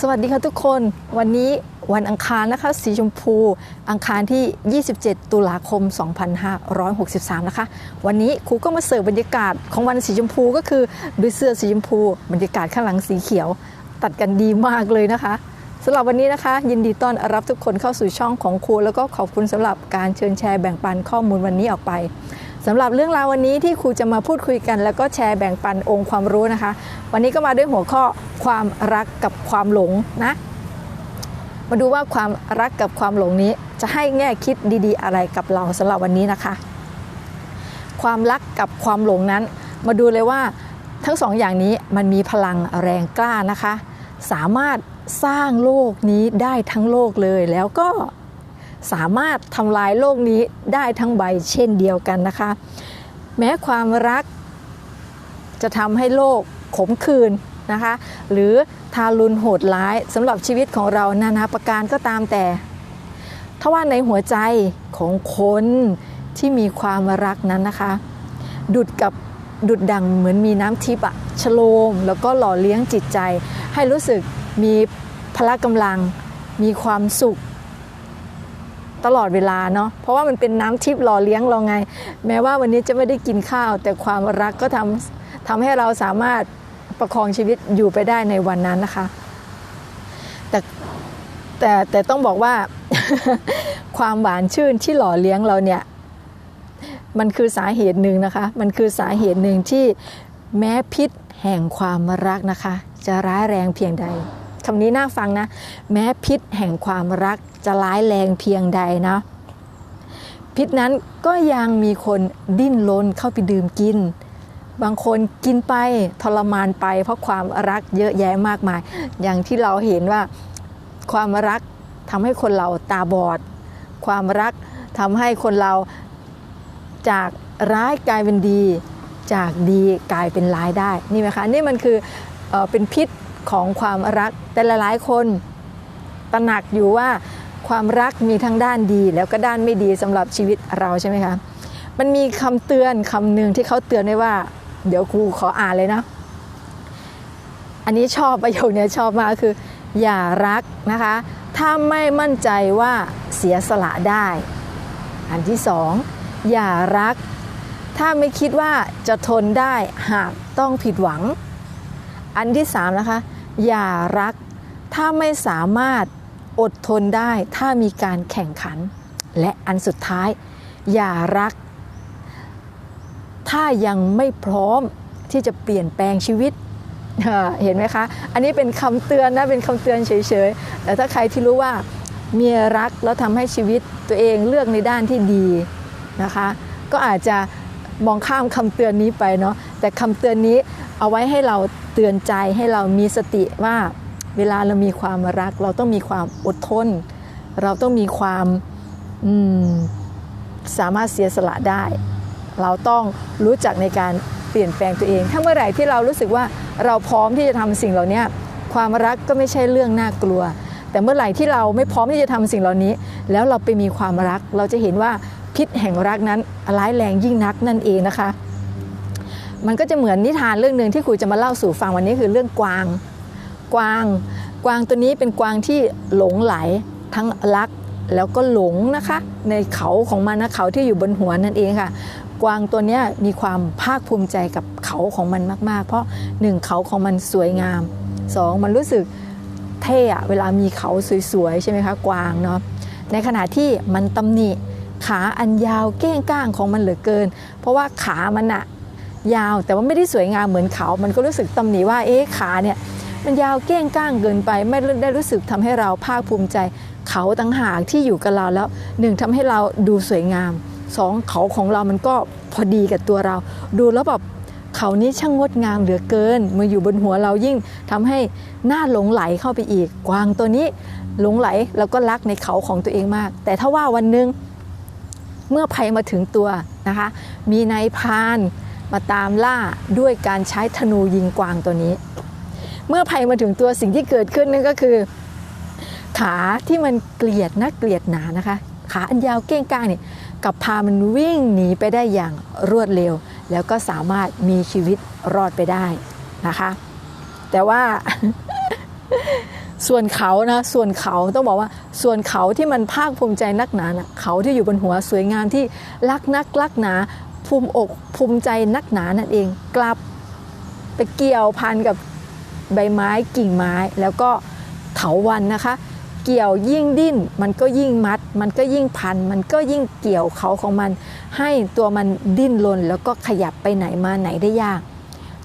สวัสดีค่ะทุกคน วันนี้วันอังคารนะคะสีชมพู อังคารที่ 27 ตุลาคม 2563 นะคะ วันนี้ครูก็มาเสิร์ฟบรรยากาศของวันสีชมพูก็คือด้วยเสื้อสีชมพู บรรยากาศข้างหลังสีเขียว ตัดกันดีมากเลยนะคะสำหรับวันนี้นะคะ ยินดีต้อนรับทุกคนเข้าสู่ช่องของครูแล้วก็ขอบคุณสำหรับการเชิญแชร์แบ่งปันข้อมูลวันนี้ออกไป สำหรับเรื่องราววันนี้ที่ครูจะมาพูดคุยกัน แล้วก็แชร์แบ่งปันองค์ความรู้นะคะ วันนี้ก็มาด้วยหัวข้อความรักกับความหลงนะ มาดูว่าความรักกับความหลงนี้ จะให้แง่คิดดีๆ อะไรกับเราสำหรับวันนี้นะคะ ความรักกับความหลงนั้น มาดูเลยว่าทั้งสองอย่างนี้มันมีพลังแรงกล้านะคะ สามารถสร้างโลกนี้ได้ทั้งโลกเลยแล้วก็ สามารถทำลายโลกนี้ได้ทั้งใบเช่นเดียวกันนะคะ แม้ความรักจะทำให้โลกขมขื่นนะคะ หรือทารุณโหดร้ายสำหรับชีวิตของเรานานาประการก็ตามแต่ถ้าว่าในหัวใจของคนที่มีความรักนั้นนะคะ ดุดกับดุดดังเหมือนมีน้ำทิพย์อะชโลม แล้วก็หล่อเลี้ยงจิตใจ ให้รู้สึกมีพละกำลัง มีความสุข ตลอดเวลาเนาะเพราะว่ามันเป็นน้ำทิพย์หล่อเลี้ยงเราไง แม้ว่าวันนี้จะไม่ได้กินข้าว แต่ความรักก็ทำทำให้เราสามารถประคองชีวิตอยู่ไปได้ในวันนั้นนะคะ แต่แต่แต่ต้องบอกว่าความหวานชื่นที่หล่อเลี้ยงเราเนี่ย มันคือสาเหตุหนึ่งนะคะ มันคือสาเหตุหนึ่งที่แม้พิษแห่งความรักนะคะ จะร้ายแรงเพียงใดคำนี้น่าฟังนะ แม้พิษแห่งความรัก จะร้ายแรงเพียงใดนะ พิษนั้นก็ยังมีคนดิ้นรนเข้าไปดื่มกิน บางคนกินไปทรมานไปเพราะความรักเยอะแยะมากมาย อย่างที่เราเห็นว่าความรักทำให้คนเราตาบอด ความรักทำให้คนเราจากร้ายกลายเป็นดี จากดีกลายเป็นร้ายได้ นี่ไหมคะ นี่มันคือเอเป็นพิษของความรัก แต่หลายๆคนตระหนักอยู่ว่า ความรักมีทั้งด้านดีแล้วก็ด้านไม่ดีสำหรับชีวิตเราใช่ไหมคะ มันมีคำเตือนคำหนึ่งที่เขาเตือนไว้ว่า เดี๋ยวครูขออ่านเลยนะ อันนี้ชอบประโยคนี้ชอบมากคือ อย่ารักนะคะ ถ้าไม่มั่นใจว่าเสียสละได้ อันที่สองอย่ารัก ถ้าไม่คิดว่าจะทนได้หากต้องผิดหวัง อันที่สามนะคะ อย่ารัก ถ้าไม่สามารถ อดทนได้ถ้ามีการแข่งขัน และอันสุดท้าย อย่ารัก ถ้ายังไม่พร้อมที่จะเปลี่ยนแปลงชีวิตเห็นไหมคะ อันนี้เป็นคำเตือนนะ เป็นคำเตือนเฉยๆ แต่ถ้าใครที่รู้ว่าเมียรักแล้วทำให้ชีวิตตัวเองเลือกในด้านที่ดีนะคะ ก็อาจจะมองข้ามคำเตือนนี้ไปเนาะ แต่คำเตือนนี้เอาไว้ให้เราเตือนใจให้เรามีสติว่า เวลาเรามีความรัก เราต้องมีความอดทน เราต้องมีความสามารถเสียสละได้ เราต้องรู้จักในการเปลี่ยนแปลงตัวเอง ถ้าเมื่อไหร่ที่เรารู้สึกว่าเราพร้อมที่จะทำสิ่งเหล่านี้ความรักก็ไม่ใช่เรื่องน่ากลัว แต่เมื่อไหร่ที่เราไม่พร้อมที่จะทำสิ่งเหล่านี้ แล้วเราไปมีความรัก เราจะเห็นว่าพิษแห่งรักนั้นร้ายแรงยิ่งนักนั่นเองนะคะ มันก็จะเหมือนนิทานเรื่องหนึ่งที่ครูจะมาเล่าสู่ฟังวันนี้คือเรื่องกวาง กวาง กวางตัวนี้เป็นกวางที่หลงไหลทั้งรักแล้วก็หลงนะคะ ในเขาของมันนะเขาที่อยู่บนหัวนั่นเองค่ะ กวางตัวนี้มีความภาคภูมิใจกับเขาของมันมาก ๆ เพราะหนึ่งเขาของมันสวยงามสองมันรู้สึกเท่อะเวลามีเขาสวยๆใช่ไหมคะกวางเนาะในขณะที่มันตำหนิขาอันยาวเก้งก้างของมันเหลือเกิน เพราะว่าขามันอะยาวแต่ว่าไม่ได้สวยงามเหมือนเขา มันก็รู้สึกตำหนิว่าเอ๊ะขาเนี่ย มันยาวเก้งก้างเกินไป ไม่ได้รู้สึกทำให้เราภาคภูมิใจ เขาตั้งหากที่อยู่กับเราแล้วหนึ่งทำให้เราดูสวยงามสองเขาของเรามันก็พอดีกับตัวเรา ดูแล้วแบบเขานี้ช่างงดงามเหลือเกินมาอยู่บนหัวเรายิ่งทำให้หน้าหลงไหลเข้าไปอีก กวางตัวนี้หลงไหลแล้วก็รักในเขาของตัวเองมาก แต่ถ้าว่าวันหนึ่งเมื่อภัยมาถึงตัวนะคะ มีนายพานมาตามล่าด้วยการใช้ธนูยิงกวางตัวนี้ เมื่อภัยมาถึงตัวสิ่งที่เกิดขึ้นนั่นก็คือ ขาที่มันเกลียดนะเกลียดหนานะคะ ขาอันยาวเก้งก้างเนี่ยกับพามันวิ่งหนีไปได้อย่างรวดเร็ว แล้วก็สามารถมีชีวิตรอดไปได้นะคะ แต่ว่าส่วนเขานะส่วนเขาต้องบอกว่าส่วนเขาที่มันภาคภูมิใจนักหนานะเขาที่อยู่บนหัวสวยงามที่รักนักรักหนา ภูมิอกภูมิใจนักหนานั่นเองกลับไปเกี่ยวพันกับ ใบไม้กิ่งไม้แล้วก็เถาวันนะคะ เกี่ยวยิ่งดิ้นมันก็ยิ่งมัด มันก็ยิ่งพัน มันก็ยิ่งเกี่ยวเขาของมัน ให้ตัวมันดิ้นรนแล้วก็ขยับไปไหนมาไหนได้ยาก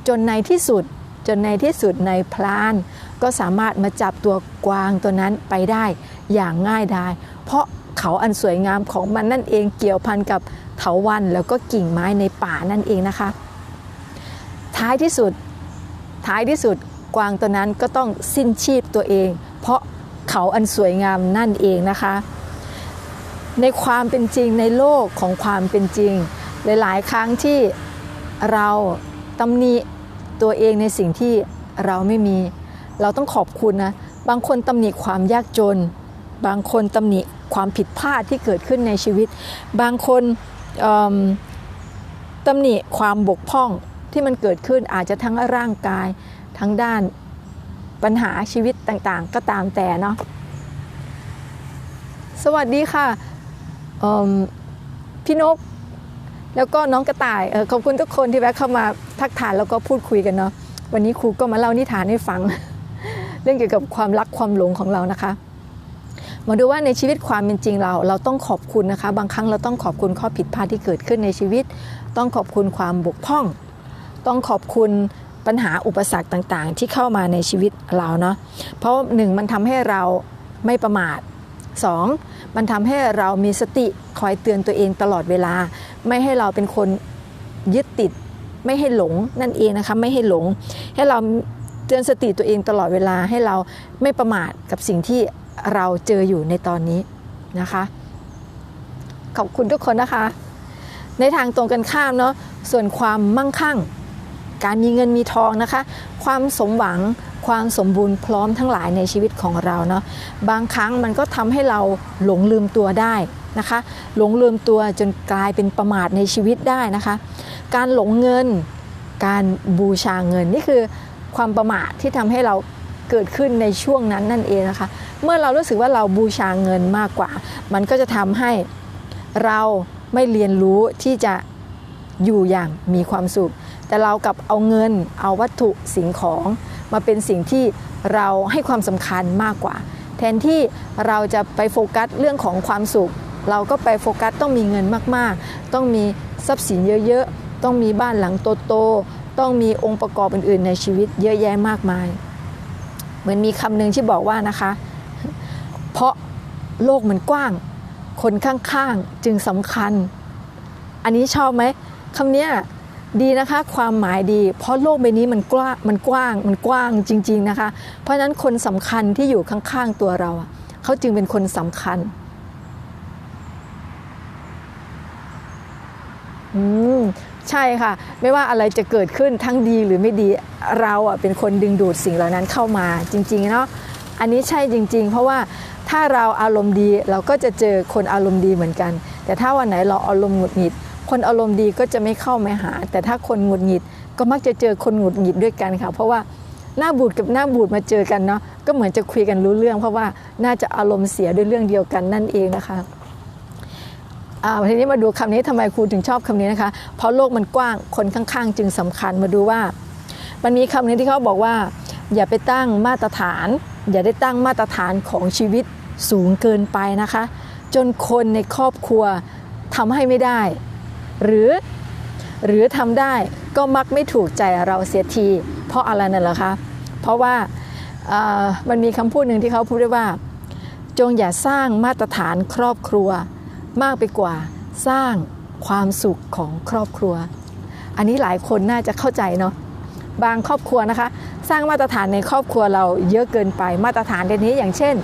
จนในที่สุดจนในที่สุดในพลาน ก็สามารถมาจับตัวกวางตัวนั้นไปได้อย่างง่ายดายเพราะเขาอันสวยงามของมันนั่นเองเกี่ยวพันกับเถาวันแล้วก็กิ่งไม้ในป่านั่นเองนะคะ ท้ายที่สุดท้ายที่สุด กวางตัวนั้นก็ต้องสิ้นชีพตัวเอง เพราะเขาอันสวยงามนั่นเองนะคะ ในความเป็นจริงในโลกของความเป็นจริง หลาย ๆ ครั้งที่เราตำหนิตัวเองในสิ่งที่เราไม่มี เราต้องขอบคุณนะ บางคนตำหนิความยากจน บางคนตำหนิความผิดพลาดที่เกิดขึ้นในชีวิต บางคนตำหนิความบกพร่องที่มันเกิดขึ้นอาจจะทั้งร่างกาย ทั้งด้านปัญหาชีวิตต่างๆ ก็ตามแต่เนาะสวัสดีค่ะพี่นก แล้วก็น้องกระต่ายเออขอบคุณทุกคนที่แวะเข้ามาทักทายแล้วก็พูดคุยกันเนาะวันนี้ครูก็มาเล่านิทานให้ฟัง เรื่องเกี่ยวกับความรักความหลงของเรานะคะมาดูว่าในชีวิตความเป็นจริงเรา เราต้องขอบคุณนะคะ บางครั้งเราต้องขอบคุณข้อผิดพลาดที่เกิดขึ้นในชีวิต ต้องขอบคุณความบกพร่อง ต้องขอบคุณ ปัญหาอุปสรรคต่างๆ ที่เข้ามาในชีวิตเราเนาะเพราะหนึ่งมันทำให้เราไม่ประมาทสองมันทำให้เรามีสติคอยเตือนตัวเองตลอดเวลา ไม่ให้เราเป็นคนยึดติด ไม่ให้หลงนั่นเองนะคะไม่ให้หลง ให้เราเตือนสติตัวเองตลอดเวลาให้เราไม่ประมาทกับสิ่งที่เราเจออยู่ในตอนนี้นะคะ ขอบคุณทุกคนนะคะ ในทางตรงกันข้ามเนาะส่วนความมั่งคั่ง การมีเงินมีทองนะคะ ความสมหวังความสมบูรณ์พร้อมทั้งหลายในชีวิตของเราเนาะบางครั้งมันก็ทำให้เราหลงลืมตัวได้นะคะ หลงลืมตัวจนกลายเป็นประมาทในชีวิตได้นะคะ การหลงเงิน การบูชาเงินนี่คือความประมาทที่ทำให้เราเกิดขึ้นในช่วงนั้นนั่นเองนะคะ เมื่อเรารู้สึกว่าเราบูชาเงินมากกว่า มันก็จะทำให้เราไม่เรียนรู้ที่จะอยู่อย่างมีความสุข แต่เรากลับเอาเงิน เอาวัตถุสิ่งของมาเป็นสิ่งที่เราให้ความสำคัญมากกว่า แทนที่เราจะไปโฟกัสเรื่องของความสุข เราก็ไปโฟกัสต้องมีเงินมากๆ ต้องมีทรัพย์สินเยอะๆ ต้องมีบ้านหลังโตๆต้องมีองค์ประกอบอื่นๆ ในชีวิตเยอะแยะมากมาย เหมือนมีคำหนึ่งที่บอกว่านะคะ เพราะโลกมันกว้าง คนข้างๆจึงสำคัญ อันนี้ชอบไหมคำเนี้ย ดีนะคะ ความหมายดี เพราะโลกใบนี้มันกว้างมันกว้างมันกว้างจริง ๆนะคะ เพราะฉะนั้นคนสำคัญที่อยู่ข้างๆตัวเราเขาจึงเป็นคนสำคัญอืมใช่ค่ะ ไม่ว่าอะไรจะเกิดขึ้นทั้งดีหรือไม่ดีเราอะเป็นคนดึงดูดสิ่งเหล่านั้นเข้ามาจริงๆเนาะอันนี้ใช่จริง ๆ เพราะว่าถ้าเราอารมณ์ดีเราก็จะเจอคนอารมณ์ดีเหมือนกัน แต่ถ้าวันไหนเราอารมณ์หงุดหงิด คนอารมณ์ดีก็จะไม่เข้ามาหา แต่ถ้าคนหงุดหงิดก็มักจะเจอคนหงุดหงิดด้วยกันค่ะ เพราะว่าหน้าบูดกับหน้าบูดมาเจอกันเนาะก็เหมือนจะคุยกันรู้เรื่อง เพราะว่าน่าจะอารมณ์เสียด้วยเรื่องเดียวกันนั่นเองนะคะอ่าทีนี้มาดูคำนี้ทำไมครูถึงชอบคำนี้นะคะ เพราะโลกมันกว้างคนข้างๆ จึงสำคัญมาดูว่า มันมีคำหนึงที่เขาบอกว่า อย่าไปตั้งมาตรฐาน อย่าได้ตั้งมาตรฐานของชีวิตสูงเกินไปนะคะ จนคนในครอบครัวทำให้ไม่ได้ หรือหรือทำได้ก็มักไม่ถูกใจเราเสียที เพราะอะไรนั่นเหรอคะ เพราะว่ามันมีคำพูดหนึ่งที่เขาพูดไว้ว่า จงอย่าสร้างมาตรฐานครอบครัว มากไปกว่าสร้างความสุขของครอบครัว อันนี้หลายคนน่าจะเข้าใจเนาะบางครอบครัวนะคะ สร้างมาตรฐานในครอบครัวเราเยอะเกินไปมาตรฐานในนี้อย่างเช่น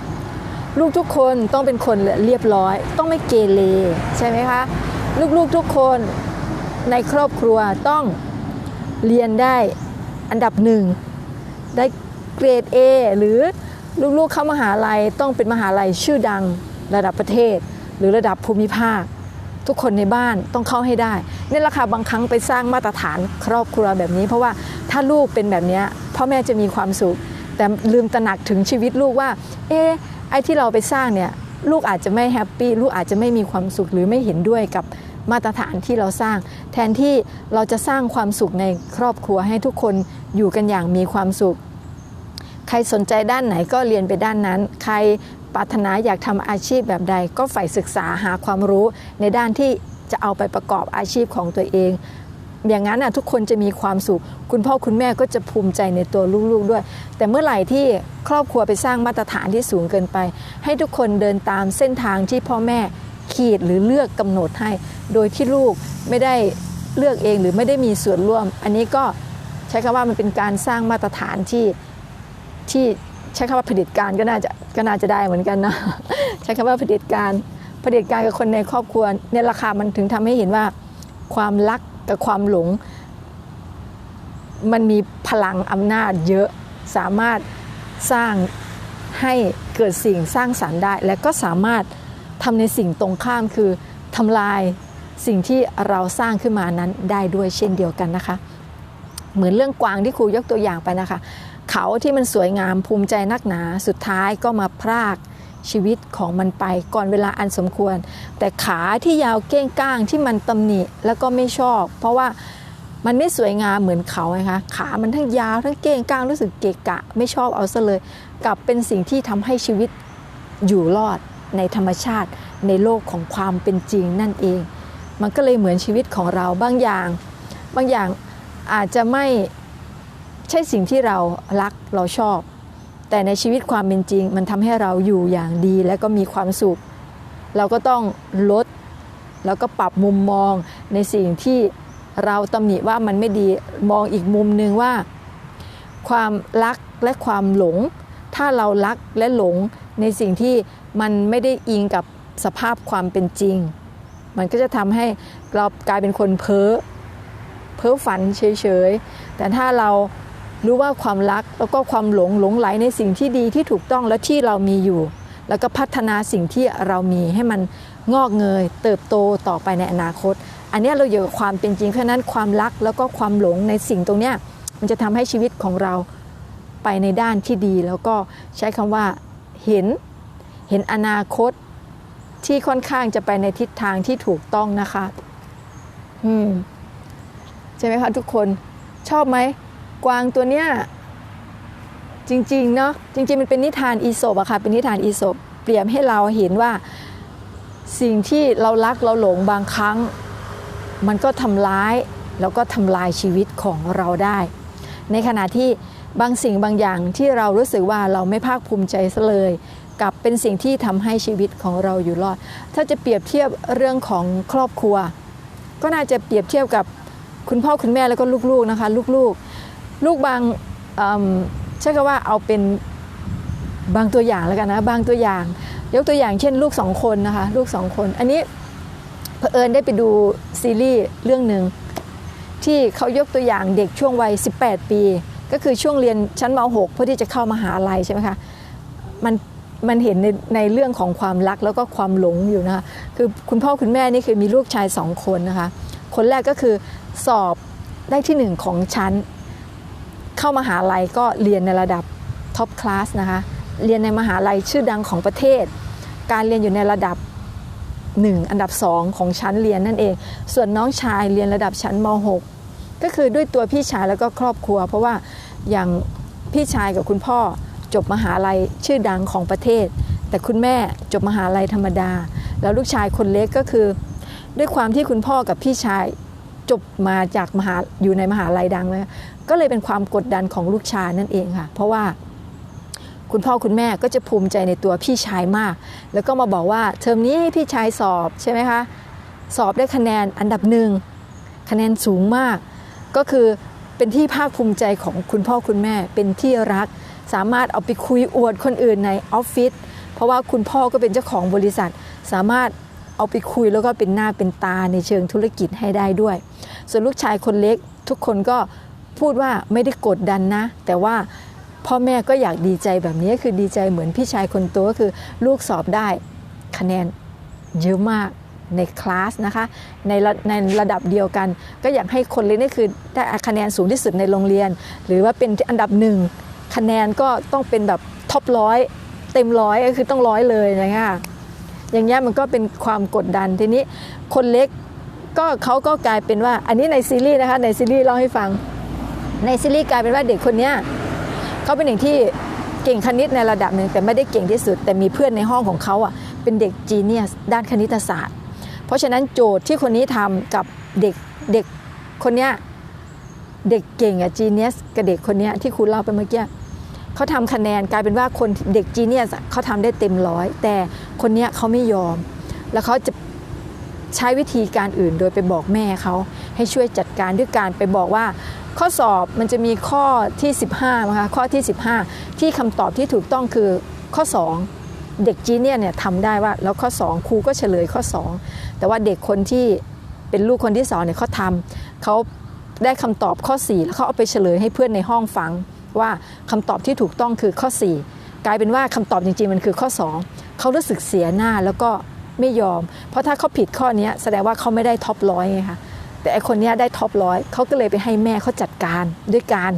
ลูกทุกคนต้องเป็นคนเรียบร้อย ต้องไม่เกเรใช่ไหมคะ ลูกๆทุกคนในครอบครัวต้องเรียนได้อันดับหนึ่งได้เกรด A หรือลูกๆเข้ามหาลัยต้องเป็นมหาลัยชื่อดังระดับประเทศ หรือระดับภูมิภาค ทุกคนในบ้านต้องเข้าให้ได้นี่แหละค่ะบางครั้งไปสร้างมาตรฐานครอบครัวแบบนี้ เพราะว่าถ้าลูกเป็นแบบนี้พ่อแม่จะมีความสุข แต่ลืมตระหนักถึงชีวิตลูกว่า เอ๊ไอ้ที่เราไปสร้างเนี่ย ลูกอาจจะไม่แฮปปี้ลูกอาจจะไม่มีความสุขหรือไม่เห็นด้วยกับมาตรฐานที่เราสร้าง แทนที่เราจะสร้างความสุขในครอบครัวให้ทุกคนอยู่กันอย่างมีความสุข ใครสนใจด้านไหนก็เรียนไปด้านนั้น ใครปรารถนาอยากทำอาชีพแบบใด ก็ใฝ่ศึกษาหาความรู้ในด้านที่จะเอาไปประกอบอาชีพของตัวเอง อย่างนั้นน่ะทุกคนจะมีความสุข คุณพ่อคุณแม่ก็จะภูมิใจในตัวลูกๆด้วย แต่เมื่อไหร่ที่ครอบครัวไปสร้างมาตรฐานที่สูงเกินไป ให้ทุกคนเดินตามเส้นทางที่พ่อแม่ขีดหรือเลือกกำหนดให้ โดยที่ลูกไม่ได้เลือกเองหรือไม่ได้มีส่วนร่วม อันนี้ก็ใช้คำว่ามันเป็นการสร้างมาตรฐานที่ที่ใช้คำว่าเผด็จการก็น่าจะก็น่าจะได้เหมือนกันนะใช้คำว่าเผด็จการเผด็จการกับคนในครอบครัวเนี่ยราคามันถึงทำให้เห็นว่าความรัก กับความหลงมันมีพลังอำนาจเยอะสามารถสร้างให้เกิดสิ่งสร้างสารรค์ได้ และก็สามารถทำในสิ่งตรงข้ามคือทำลายสิ่งที่เราสร้างขึ้นมานั้นได้ด้วยเช่นเดียวกันนะคะ เหมือนเรื่องกวางที่ครูยกตัวอย่างไปนะคะ เขาที่มันสวยงามภูมิใจนักหนาสุดท้ายก็มาพราก ชีวิตของมันไปก่อนเวลาอันสมควร แต่ขาที่ยาวเก้งก้างที่มันตำหนิแล้วก็ไม่ชอบ เพราะว่ามันไม่สวยงามเหมือนเขาไงคะขามันทั้งยาวทั้งเก้งก้างรู้สึกเกะกะ ไม่ชอบเอาซะเลย กลับเป็นสิ่งที่ทำให้ชีวิตอยู่รอดในธรรมชาติในโลกของความเป็นจริงนั่นเอง มันก็เลยเหมือนชีวิตของเราบางอย่าง บางอย่างอาจจะไม่ใช่สิ่งที่เรารักเราชอบ แต่ในชีวิตความเป็นจริง มันทำให้เราอยู่อย่างดีและก็มีความสุข เราก็ต้องลด แล้วก็ปรับมุมมองในสิ่งที่เราตำหนิว่ามันไม่ดีมองอีกมุมหนึ่งว่า ความรักและความหลง ถ้าเรารักและหลงในสิ่งที่มันไม่ได้อิงกับสภาพความเป็นจริง มันก็จะทำให้เรากลายเป็นคนเพ้อเพ้อฝันเฉยๆ แต่ถ้าเรา รู้ว่าความรักแล้วก็ความหลงหลงไหลในสิ่งที่ดีที่ถูกต้องและที่เรามีอยู่ แล้วก็พัฒนาสิ่งที่เรามีให้มันงอกเงย เติบโตต่อไปในอนาคต อันนี้เราอยู่กับความเป็นจริงเพราะนั้นความรักแล้วก็ความหลงในสิ่งตรงเนี้ยมันจะทำให้ชีวิตของเราไปในด้านที่ดี แล้วก็ใช้คำว่าเห็นเห็นอนาคตที่ค่อนข้างจะไปในทิศทางที่ถูกต้องนะคะ อืมใช่ไหมคะทุกคนชอบไหม กวางตัวเนี้ยจริงๆเนาะจริงๆมันเป็นนิทานอีโสบอะค่ะเป็นนิทานอีโสบเปรียบให้เราเห็นว่าสิ่งที่เรารักเราหลงบางครั้ง มันก็ทำร้ายแล้วก็ทำลายชีวิตของเราได้ ในขณะที่บางสิ่งบางอย่างที่เรารู้สึกว่าเราไม่ภาคภูมิใจซะเลยกับเป็นสิ่งที่ทำให้ชีวิตของเราอยู่รอด ถ้าจะเปรียบเทียบเรื่องของครอบครัว ก็น่าจะเปรียบเทียบกับคุณพ่อคุณแม่แล้วก็ลูกๆนะคะ ลูกๆ ลูกบางใช่คำว่าเอาเป็นบางตัวอย่างแล้วกันนะบางตัวอย่าง ยกตัวอย่างเช่นลูกสองคนนะคะลูกสองคน อันนี้เผอิญได้ไปดูซีรีส์เรื่องหนึ่งที่เขายกตัวอย่างเด็กช่วงวัย 18 ปี ก็คือช่วงเรียนชั้นม .6 เพื่อที่จะเข้ามาหาลัยใช่ไหมคะมันมันเห็นในในเรื่องของความรักแล้วก็ความหลงอยู่นะคะคือคุณพ่อคุณแม่นี่คือมีลูกชายสองคนนะคะคนแรกก็คือสอบได้ที่หนึ่งของชั้น เข้ามาหาลัยก็เรียนในระดับท็อปคลาสนะคะ เรียนในมหาลัยชื่อดังของประเทศ การเรียนอยู่ในระดับ 1 อันดับ 2 ของชั้นเรียนนั่นเอง ส่วนน้องชายเรียนระดับชั้นม .6 ก็คือด้วยตัวพี่ชายแล้วก็ครอบครัว เพราะว่าอย่างพี่ชายกับคุณพ่อจบมหาลัยชื่อดังของประเทศ แต่คุณแม่จบมหาลัยธรรมดา แล้วลูกชายคนเล็กก็คือ ด้วยความที่คุณพ่อกับพี่ชาย จบมาจากมหาอยู่ในมหาลัยดังเลยก็เลยเป็นความกดดันของลูกชายนั่นเองค่ะ เพราะว่าคุณพ่อคุณแม่ก็จะภูมิใจในตัวพี่ชายมาก แล้วก็มาบอกว่าเทอมนี้ให้พี่ชายสอบใช่ไหมคะสอบได้คะแนนอันดับหนึ่งคะแนนสูงมาก ก็คือเป็นที่ภาคภูมิใจของคุณพ่อคุณแม่เป็นที่รัก สามารถเอาไปคุยอวดคนอื่นในออฟฟิศเพราะว่าคุณพ่อก็เป็นเจ้าของบริษัท สามารถ เอาไปคุยแล้วก็เป็นหน้าเป็นตาในเชิงธุรกิจให้ได้ด้วย ส่วนลูกชายคนเล็กทุกคนก็พูดว่าไม่ได้กดดันนะ แต่ว่าพ่อแม่ก็อยากดีใจแบบนี้คือดีใจเหมือนพี่ชายคนโตก็คือลูกสอบได้คะแนนเยอะมากในคลาสนะคะในระในระดับเดียวกัน ก็อยากให้คนเล็กนี่คือได้คะแนนสูงที่สุดในโรงเรียน หรือว่าเป็นอันดับหนึ่งคะแนนก็ต้องเป็นแบบท็อปร้อยเต็มร้อยก็คือต้องร้อยเลยนะคะ อย่างเงี้ยมันก็เป็นความกดดันทีนี้คนเล็กก็เขาก็กลายเป็นว่าอันนี้ในซีรีส์นะคะในซีรีส์เล่าให้ฟัง ในซีรีส์กลายเป็นว่าเด็กคนเนี้ยเขาเป็นเด็กที่เก่งคณิตในระดับหนึ่งแต่ไม่ได้เก่งที่สุด แต่มีเพื่อนในห้องของเขาอะเป็นเด็กจีเนียสด้านคณิตศาสตร์ เพราะฉะนั้นโจทย์ที่คนนี้ทำกับเด็กเด็กคนเนี้ยเด็กเก่งอะจีเนียสกับเด็กคนเนี้ยที่คุณเล่าไปเมื่อกี้ เขาทำคะแนนกลายเป็นว่าคนเด็กจีเนียสเขาทำได้เต็มร้อยแต่คนเนี้ยเขาไม่ยอม แล้วเขาจะใช้วิธีการอื่นโดยไปบอกแม่เขาให้ช่วยจัดการด้วยการไปบอกว่า ข้อสอบมันจะมีข้อที่ 15นะคะข้อที่ 15 ที่คำตอบที่ถูกต้องคือข้อ 2 เด็กจีเนียเนี่ยทำได้ว่าแล้วข้อ 2 ครูก็เฉลยข้อ 2 แต่ว่าเด็กคนที่เป็นลูกคนที่สองเนี่ยเขาทำเขาได้คำตอบข้อ 4 แล้วเขาเอาไปเฉลยให้เพื่อนในห้องฟัง ว่าคำตอบที่ถูกต้องคือข้อ 4 กลายเป็นว่าคำตอบจริงๆมันคือข้อ 2 เขารู้สึกเสียหน้าแล้วก็ไม่ยอม เพราะถ้าเขาผิดข้อนี้แสดงว่าเขาไม่ได้ท็อปร้อยไงคะแต่ไอคนนี้ได้ท็อปร้อยเขาก็เลยไปให้แม่เขาจัดการด้วยการ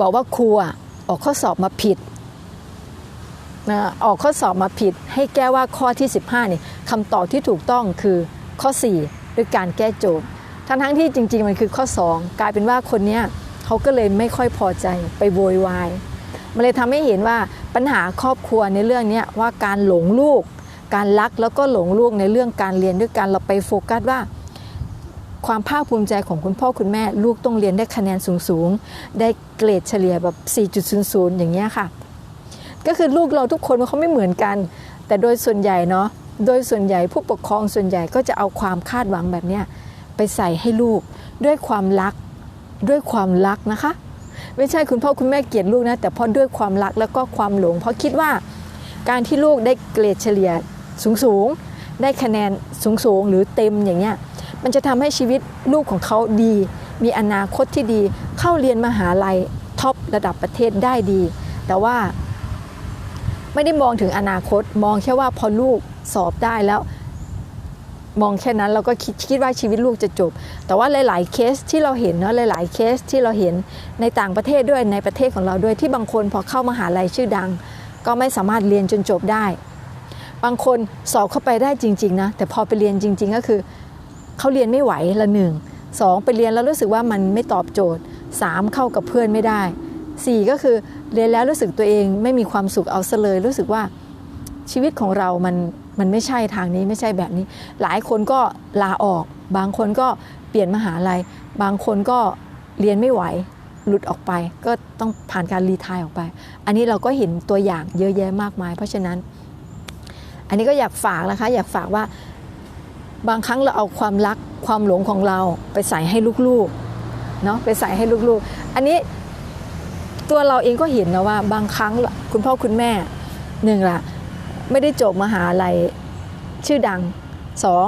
บอกว่าครูอออกข้อสอบมาผิดนะออกข้อสอบมาผิด ให้แก้ว่าข้อที่ 15นี่คำตอบที่ถูกต้องคือข้อ 4 ด้วยการแก้โจทย์ทั้งทั้งๆที่จริง ๆ มันคือข้อ 2 กลายเป็นว่าคนเนี้ย เขาก็เลยไม่ค่อยพอใจไปโวยวายมันเลยทำให้เห็นว่าปัญหาครอบครัวในเรื่องนี้ว่าการหลงลูก การรักแล้วก็หลงลูกในเรื่องการเรียนด้วยกันเราไปโฟกัสว่า ความภาคภูมิใจของคุณพ่อคุณแม่ ลูกต้องเรียนได้คะแนนสูงๆ ได้เกรดเฉลี่ยแบบ 4.00 อย่างเงี้ยค่ะ ก็คือลูกเราทุกคนเขาไม่เหมือนกัน แต่โดยส่วนใหญ่เนาะโดยส่วนใหญ่ผู้ปกครองส่วนใหญ่ก็จะเอาความคาดหวังแบบเนี้ยไปใส่ให้ลูกด้วยความรัก ด้วยความรักนะคะ ไม่ใช่คุณพ่อคุณแม่เกลียดลูกนะแต่เพราะด้วยความรักแล้วก็ความหลง เพราะคิดว่าการที่ลูกได้เกรดเฉลี่ยสูงๆได้คะแนนสูงๆหรือเต็มอย่างเงี้ยมันจะทำให้ชีวิตลูกของเขาดี มีอนาคตที่ดี เข้าเรียนมหาลัยท็อประดับประเทศได้ดี แต่ว่าไม่ได้มองถึงอนาคตมองแค่ว่าพอลูกสอบได้แล้ว มองแค่นั้นเราก็คิดคิดว่าชีวิตลูกจะจบ แต่ว่าหลาย ๆ เคสที่เราเห็นเนาะหลาย ๆ เคสที่เราเห็นในต่างประเทศด้วยในประเทศของเราด้วยที่บางคนพอเข้ามหาลัยชื่อดัง ก็ไม่สามารถเรียนจนจบได้ บางคนสอบเข้าไปได้จริง ๆ นะ แต่พอไปเรียนจริง ๆ ก็คือเขาเรียนไม่ไหวละหนึ่งสองไปเรียนแล้วรู้สึกว่ามันไม่ตอบโจทย์สามเข้ากับเพื่อนไม่ได้สี่ก็คือเรียนแล้วรู้สึกตัวเองไม่มีความสุขเอาซะเลยรู้สึกว่าชีวิตของเรามัน มันไม่ใช่ทางนี้ไม่ใช่แบบนี้ หลายคนก็ลาออก บางคนก็เปลี่ยนมหาลัย บางคนก็เรียนไม่ไหวหลุดออกไป ก็ต้องผ่านการรีทายออกไป อันนี้เราก็เห็นตัวอย่างเยอะแยะมากมาย เพราะฉะนั้น อันนี้ก็อยากฝากนะคะ อยากฝากว่าบางครั้งเราเอาความรักความหลงของเราไปใส่ให้ลูกๆเนาะไปใส่ให้ลูกๆ อันนี้ตัวเราเองก็เห็นนะว่าบางครั้งคุณพ่อคุณแม่หนึ่งละ ไม่ได้จบมหาลัยชื่อดังสอง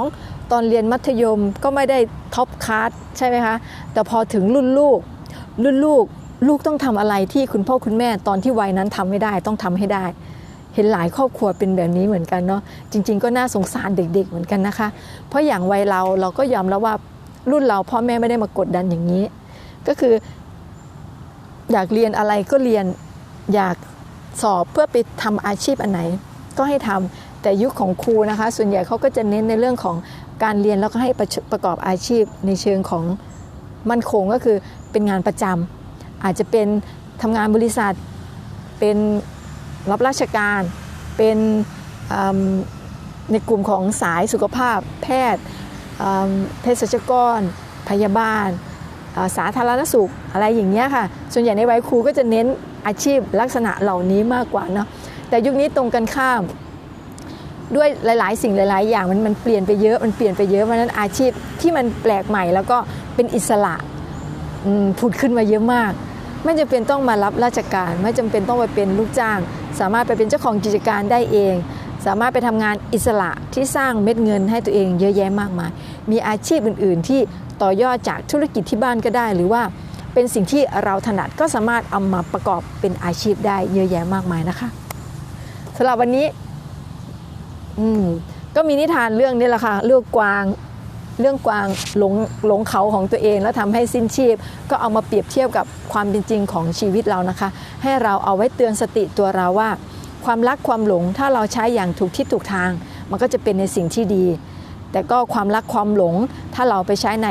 ตอนเรียนมัธยมก็ไม่ได้ท็อปคลาสใช่ไหมคะ แต่พอถึงรุ่นลูก รุ่นลูกลูกต้องทำอะไรที่คุณพ่อคุณแม่ตอนที่วัยนั้นทำไม่ได้ต้องทำให้ได้ เห็นหลายครอบครัวเป็นแบบนี้เหมือนกันเนาะจริง ๆ ก็น่าสงสารเด็ก ๆ เหมือนกันนะคะ เพราะอย่างวัยเราเราก็ยอมแล้วว่ารุ่นเราพ่อแม่ไม่ได้มากดดันอย่างนี้ ก็คือ อยากเรียนอะไรก็เรียนอยากสอบเพื่อไปทำอาชีพอันไหน ก็ให้ทำแต่ยุคของครูนะคะ ส่วนใหญ่เขาก็จะเน้นในเรื่องของการเรียนแล้วก็ให้ประประกอบอาชีพในเชิงของมั่นคงก็คือเป็นงานประจำอาจจะเป็นทำงานบริษัท เป็นรับราชการ เป็นในกลุ่มของสายสุขภาพ แพทย์เภสัชกร พยาบาล สาธารณสุขอะไรอย่างเงี้ยค่ะ ส่วนใหญ่ในวัยครูก็จะเน้นอาชีพลักษณะเหล่านี้มากกว่าเนาะ แต่ยุคนี้ตรงกันข้ามด้วยหลาย ๆ สิ่งหลาย ๆ อย่างมันมันเปลี่ยนไปเยอะมันเปลี่ยนไปเยอะเพราะนั้นอาชีพที่มันแปลกใหม่แล้วก็เป็นอิสระผุดขึ้นมาเยอะมาก ไม่จำเป็นต้องมารับราชการ ไม่จำเป็นต้องไปเป็นลูกจ้าง สามารถไปเป็นเจ้าของกิจการได้เอง สามารถไปทำงานอิสระที่สร้างเม็ดเงินให้ตัวเองเยอะแยะมากมาย มีอาชีพอื่น ๆ ที่ต่อยอดจากธุรกิจที่บ้านก็ได้ หรือว่าเป็นสิ่งที่เราถนัดก็สามารถเอามาประกอบเป็นอาชีพได้เยอะแยะมากมายนะคะ สำหรับวันนี้ อืม ก็มีนิทานเรื่องนี้แหละค่ะเรื่องกวาง เรื่องกวางหลงหลงเขาของตัวเอง แล้วทำให้สิ้นชีพ ก็เอามาเปรียบเทียบกับความเป็นจริงของชีวิตเรานะคะ ให้เราเอาไว้เตือนสติตัวเราว่า ความรักความหลงถ้าเราใช้อย่างถูกที่ถูกทาง มันก็จะเป็นในสิ่งที่ดี แต่ก็ความรักความหลง ถ้าเราไปใช้ใน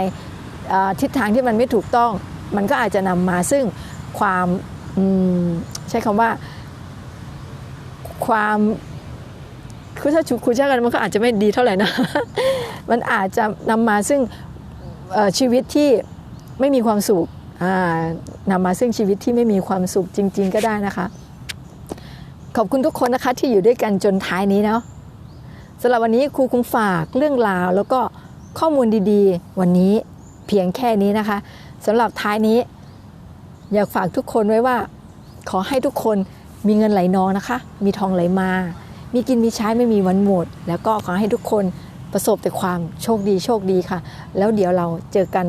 ทิศทางที่มันไม่ถูกต้อง มันก็อาจจะนำมาซึ่งความอืมใช้คำว่า ความคือถ้าคุยใช้กันมันก็อาจจะไม่ดีเท่าไหร่นะ มันอาจจะนำมาซึ่งชีวิตที่ไม่มีความสุขอ่านำมาซึ่งชีวิตที่ไม่มีความสุขจริง ๆ ก็ได้นะคะ ขอบคุณทุกคนนะคะที่อยู่ด้วยกันจนท้ายนี้เนาะสำหรับวันนี้ครูคงฝากเรื่องราว แล้วก็ข้อมูลดีๆ วันนี้เพียงแค่นี้นะคะสำหรับท้ายนี้ อยากฝากทุกคนไว้ว่า ขอให้ทุกคน มีเงินไหลนองนะคะ มีทองไหลมา มีกินมีใช้ไม่มีวันหมด แล้วก็ขอให้ทุกคนประสบแต่ความโชคดีโชคดีค่ะ แล้วเดี๋ยวเราเจอกัน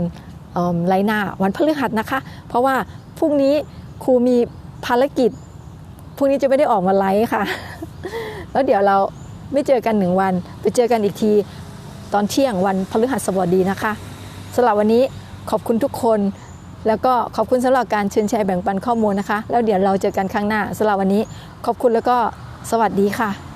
ไลหน้าวันพฤหัสนะคะ เพราะว่าพรุ่งนี้ครูมีภารกิจพรุ่งนี้จะไม่ได้ออกมาไลฟ์ค่ะ แล้วเดี๋ยวเราไม่เจอกันหนึ่งวัน ไปเจอกันอีกทีตอนเที่ยงวันพฤหัสบดีนะคะสำหรับวันนี้ขอบคุณทุกคน แล้วก็ขอบคุณสำหรับการเชิญแชร์แบ่งปันข้อมูลนะคะ แล้วเดี๋ยวเราเจอกันครั้งหน้าสำหรับวันนี้ ขอบคุณแล้วก็สวัสดีค่ะ